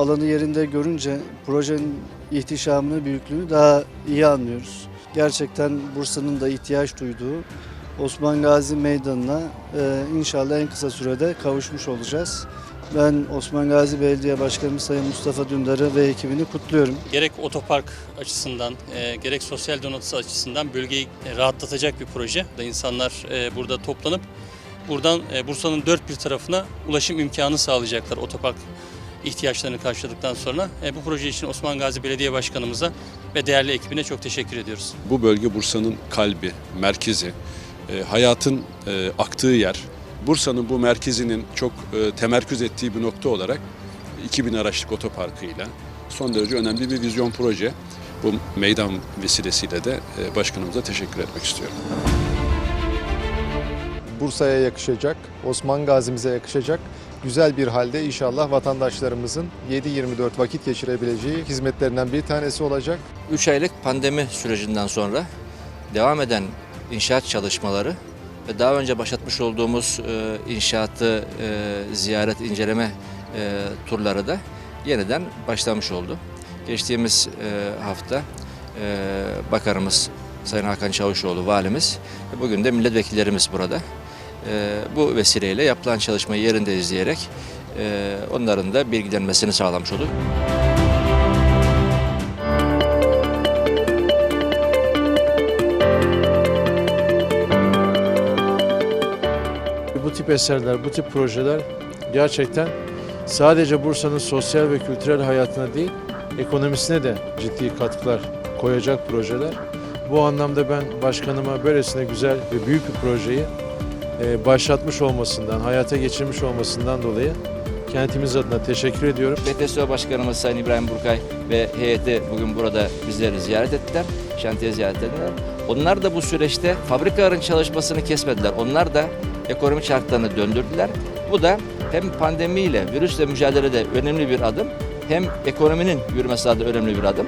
alanı yerinde görünce projenin ihtişamını, büyüklüğünü daha iyi anlıyoruz. Gerçekten Bursa'nın da ihtiyaç duyduğu Osman Gazi Meydanı'na e, inşallah en kısa sürede kavuşmuş olacağız. Ben Osman Gazi Belediye Başkanı Sayın Mustafa Dündar'ı ve ekibini kutluyorum. Gerek otopark açısından, e, gerek sosyal donatısı açısından bölgeyi e, rahatlatacak bir proje. İnsanlar e, burada toplanıp buradan e, Bursa'nın dört bir tarafına ulaşım imkanı sağlayacaklar otopark ihtiyaçlarını karşıladıktan sonra. E, bu proje için Osman Gazi Belediye Başkanımıza ve değerli ekibine çok teşekkür ediyoruz. Bu bölge Bursa'nın kalbi, merkezi, e, hayatın e, aktığı yer. Bursa'nın bu merkezinin çok e, temerküz ettiği bir nokta olarak 2000 araçlık otoparkıyla son derece önemli bir vizyon proje. Bu meydan vesilesiyle de e, başkanımıza teşekkür etmek istiyorum. Bursa'ya yakışacak, Osman Gazi'mize yakışacak güzel bir halde inşallah vatandaşlarımızın 7-24 vakit geçirebileceği hizmetlerinden bir tanesi olacak. 3 aylık pandemi sürecinden sonra devam eden inşaat çalışmaları ve daha önce başlatmış olduğumuz e, inşaatı e, ziyaret, inceleme e, turları da yeniden başlamış oldu. Geçtiğimiz hafta bakanımız Sayın Hakan Çavuşoğlu valimiz ve bugün de milletvekillerimiz burada. E, bu vesileyle yapılan çalışmayı yerinde izleyerek e, onların da bilgilenmesini sağlamış olduk. Bu tip eserler, bu tip projeler gerçekten sadece Bursa'nın sosyal ve kültürel hayatına değil, ekonomisine de ciddi katkılar koyacak projeler. Bu anlamda ben başkanıma böylesine güzel ve büyük bir projeyi başlatmış olmasından, hayata geçirmiş olmasından dolayı kentimiz adına teşekkür ediyorum. BTSO Başkanımız Sayın İbrahim Burkay ve heyeti bugün burada bizleri ziyaret ettiler. Şantiye ziyaret ettiler. Onlar da bu süreçte fabrikaların çalışmasını kesmediler. Onlar da ekonomi çarklarını döndürdüler. Bu da hem pandemiyle, virüsle mücadelede önemli bir adım hem ekonominin yürümesi adına önemli bir adım.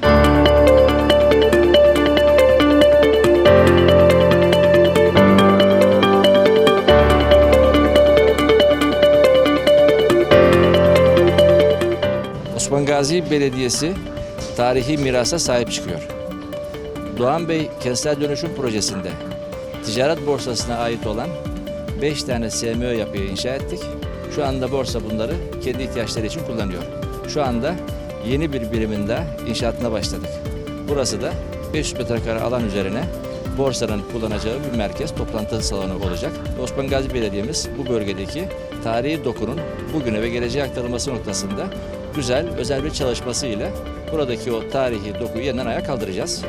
Osman Gazi Belediyesi tarihi mirasa sahip çıkıyor. Doğan Bey Kentsel Dönüşüm Projesi'nde ticaret borsasına ait olan 5 tane SMÖ yapıyı inşa ettik. Şu anda borsa bunları kendi ihtiyaçları için kullanıyor. Şu anda yeni bir birimin daha inşaatına başladık. Burası da 500 metrekare alan üzerine borsanın kullanacağı bir merkez, toplantı salonu olacak. Osman Gazi Belediye'miz bu bölgedeki tarihi dokunun bugüne ve geleceğe aktarılması noktasında güzel, özel bir çalışması ile buradaki o tarihi dokuyu yeniden ayağa kaldıracağız.